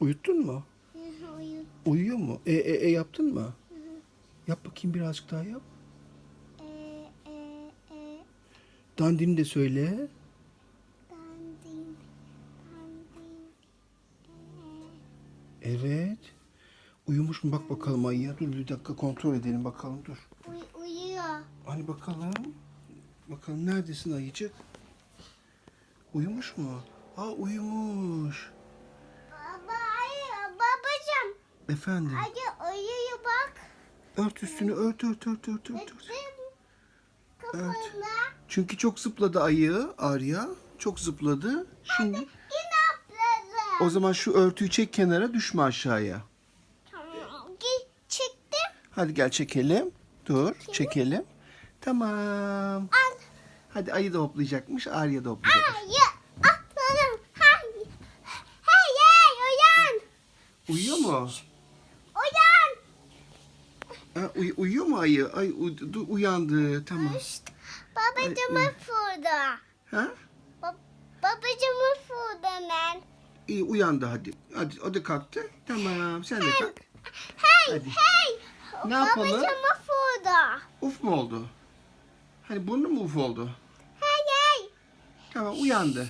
Uyuttun mu? Uyut. Uyuyor mu? E, e, e yaptın mı? Yap bakayım birazcık daha yap. E, e, e, Dandini de söyle. dandin, dandin, e, Evet. Uyumuş mu? Bak bakalım ayıya. Dur bir dakika kontrol edelim bakalım dur. uy- uyuyor. Hani bakalım. Bakalım neredesin ayıcık? Uyumuş mu? Aa uyumuş. Efendim. Hadi uyuyor bak. Ört üstünü ört ört ört ört ört. ört. Kafana. Çünkü çok zıpladı ayı Arya. Çok zıpladı. Şimdi Yine atladı. o zaman şu örtüyü çek kenara düşme aşağıya. Tamam. Çıktım. Hadi gel çekelim. Dur çekelim. Tamam. Al. Hadi ayı da hoplayacakmış. Arya da hoplayacakmış. Hayır. Atladım. Hayır. Hey hey uyan. Uyuyor mu? Ha, uy- uyuyor mu ayı? Ay du- uyandı. Tamam. İşte babacığımı fırda. Ha? Ba- babacığımı fırda ben. İyi uyandı hadi. Hadi o da kalktı. Tamam sen de kalk. Hey Hadi. hey. Ne yapalım? Babacığımı fırda. Uf mu oldu? Hani burnu mu uf oldu? Hey hey. Tamam uyandı.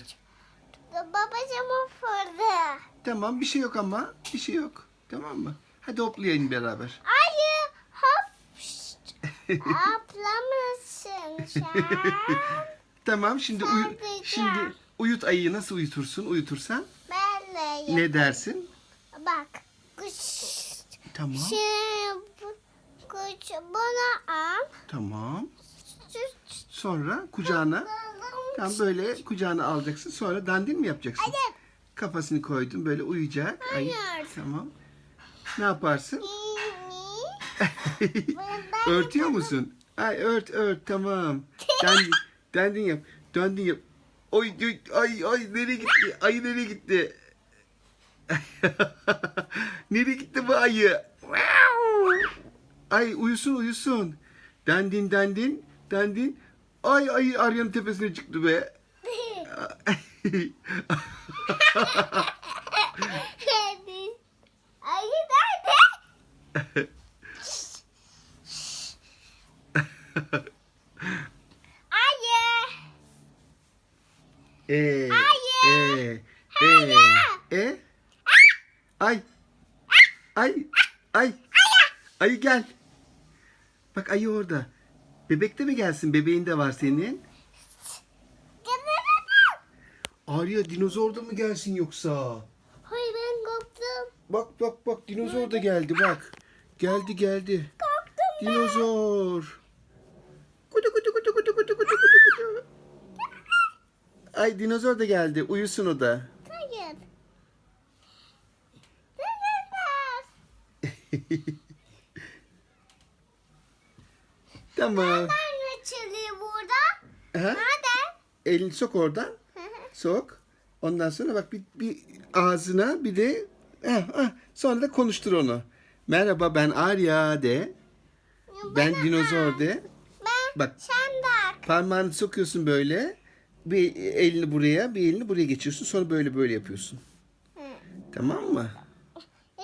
Babacığımı fırda. Tamam bir şey yok ama. Bir şey yok. Tamam mı? Hadi hoplayalım beraber. Şşt. Aplamışsın sen. Tamam şimdi uyu Sadece. şimdi uyut ayıyı nasıl uyutursun? Uyutursan Benle ne dersin? Bak. Kuş. Tamam. Şimdi kuş bunu al. Tamam. Sonra kucağına tam böyle kucağına alacaksın. Sonra dandin mi yapacaksın? Hadi. Kafasını koydun böyle uyuyacak. Ayı. Hayır. Tamam. Ne yaparsın? Örtüyor musun? Ay ört ört tamam. Dandin, dandin yap. Dandin yap. Oy oy, ay ay nereye gitti? Ayı nereye gitti? nereye gitti bu ayı? Ay uyusun uyusun. Dandin dandin dandin. Ay ayı Arya'nın tepesine çıktı be. Ayı nerede? Ayı. E, Hayır. e, e, e. Ay. Ay. Ay. Ayı gel. Bak ayı orada. Bebek de mi gelsin? Bebeğin de var senin. Arya dinozor da mı gelsin yoksa? Hayır ben korktum. Bak bak bak dinozor da geldi bak. Geldi geldi. Korktum Dinozor. Kutu kutu kutu kutu kutu kutu kutu kutu. Ay dinozor da geldi. Uyusun o da. Hayır. Tamam. Nerede açılıyor burada? Ha? Nerede? Elini sok oradan. Sok. Ondan sonra bak bir, bir ağzına bir de ah, ah, sonra da konuştur onu. Merhaba ben Arya de. Ben dinozor de. Ben Bak sen. parmağını sokuyorsun böyle. Bir elini buraya, bir elini buraya geçiyorsun. Sonra böyle böyle yapıyorsun. Tamam mı?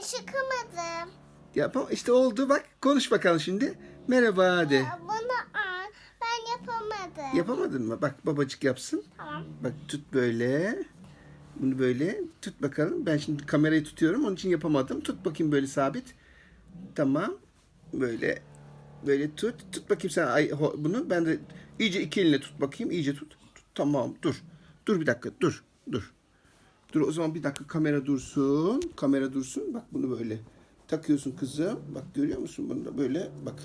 Işıkamadım. Yapam işte oldu bak. Konuş bakalım şimdi. Merhaba de. Bunu al. Ben yapamadım. Yapamadın mı? Bak babacık yapsın. Tamam. Bak tut böyle. Bunu böyle tut bakalım. Ben şimdi kamerayı tutuyorum. Onun için yapamadım. Tut bakayım böyle sabit. Tamam. Böyle böyle tut. Tut bakayım sen bunu. Ben de iyice iki eline tut bakayım. İyice tut. tut. Tamam. Dur. Dur bir dakika. Dur. Dur. Dur o zaman bir dakika kamera dursun. Kamera dursun. Bak bunu böyle takıyorsun kızım. Bak görüyor musun bunu da böyle bak.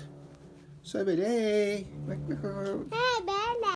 Sonra böyle hey. Bak bak bak. bak. He ben